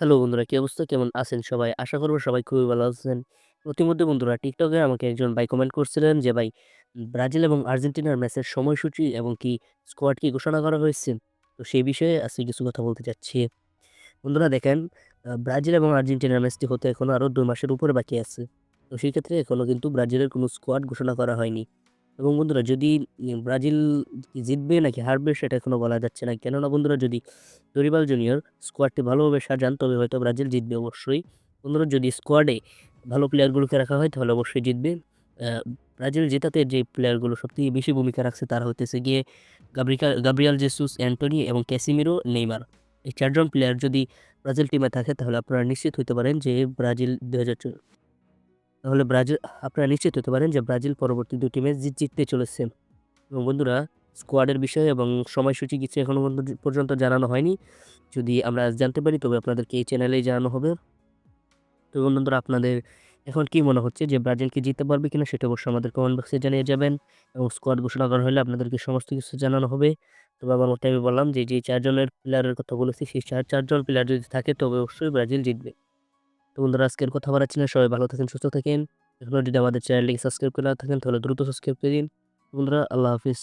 Hello বন্ধুরা, কি অবস্থা? কেমন আছেন সবাই? আশা করব সবাই খুবই ভালো আছেন। প্রতিমধ্যে বন্ধুরা টিকটকে আমাকে একজন ভাই কমেন্ট করছিলেন যে, "ভাই ব্রাজিল এবং আর্জেন্টিনার ম্যাচের সময়সূচি এবং কি স্কোয়াড কি ঘোষণা করা হয়েছে?" তো সেই বিষয়ে আজকে কিছু কথা বলতে চাচ্ছি। বন্ধুরা দেখেন, ব্রাজিল এবং আর্জেন্টিনার ম্যাচটি হতে এখনও আরও দুই মাসের উপরে বাকি আছে। তো সেই ক্ষেত্রে এখনও কিন্তু ব্রাজিলের কোনো স্কোয়াড ঘোষণা করা হয়নি। এবং বন্ধুরা যদি ব্রাজিল জিতবে নাকি হারবে সেটা এখনও বলা যাচ্ছে না। কেননা বন্ধুরা যদি দরিবাল জুনিয়র স্কোয়াডটি ভালোভাবে সাজান তবে হয়তো ব্রাজিল জিতবে অবশ্যই। বন্ধুরা যদি স্কোয়াডে ভালো প্লেয়ারগুলোকে রাখা হয় তাহলে অবশ্যই জিতবে। ব্রাজিল জেতাতে যে প্লেয়ারগুলো সবথেকে বেশি ভূমিকা রাখছে তারা হইতেছে গিয়ে গাব্রিকা গাব্রিয়াল জেসুস, অ্যান্টোনি এবং ক্যাসিমিরো, নেইমার। এই চারজন প্লেয়ার যদি ব্রাজিল টিমে থাকে তাহলে আপনারা নিশ্চিত হতে পারেন যে ব্রাজিল ২০০৪ তাহলে ব্রাজিল আপনারা নিশ্চিত হতে পারেন যে ব্রাজিল পরবর্তী ২ টি ম্যাচ জিততে চলেছে। এবং বন্ধুরা স্কোয়াডের বিষয়ে এবং সময়সূচি কিছু এখনও পর্যন্ত জানানো হয়নি। যদি আমরা জানতে পারি তবে আপনাদেরকে এই চ্যানেলেই জানানো হবে। তো বন্ধুরা আপনাদের এখন কি মনে হচ্ছে যে ব্রাজিল কি জিততে পারবে কিনা সেটা অবশ্যই আমাদের কমেন্ট বক্সে জানিয়ে যাবেন। এবং স্কোয়াড ঘোষণা করা হলে আপনাদেরকে সমস্ত কিছু জানানো হবে। তবে আমার মতে আমি বললাম যে, যে ৪ জনের প্লেয়ারের কথা বলেছি সেই চার চারজন প্লেয়ার যদি থাকে তবে অবশ্যই ব্রাজিল জিতবে। তো বন্ধুরা আজকের কথা বাড়াচ্ছি না। সবাই ভালো থাকেন, সুস্থ থাকেন। যদি আমাদের চ্যানেলটিকে সাবস্ক্রাইব করে থাকেন তাহলে দ্রুত সাবস্ক্রাইব করে দিন। বন্ধুরা আল্লাহ হাফিজ।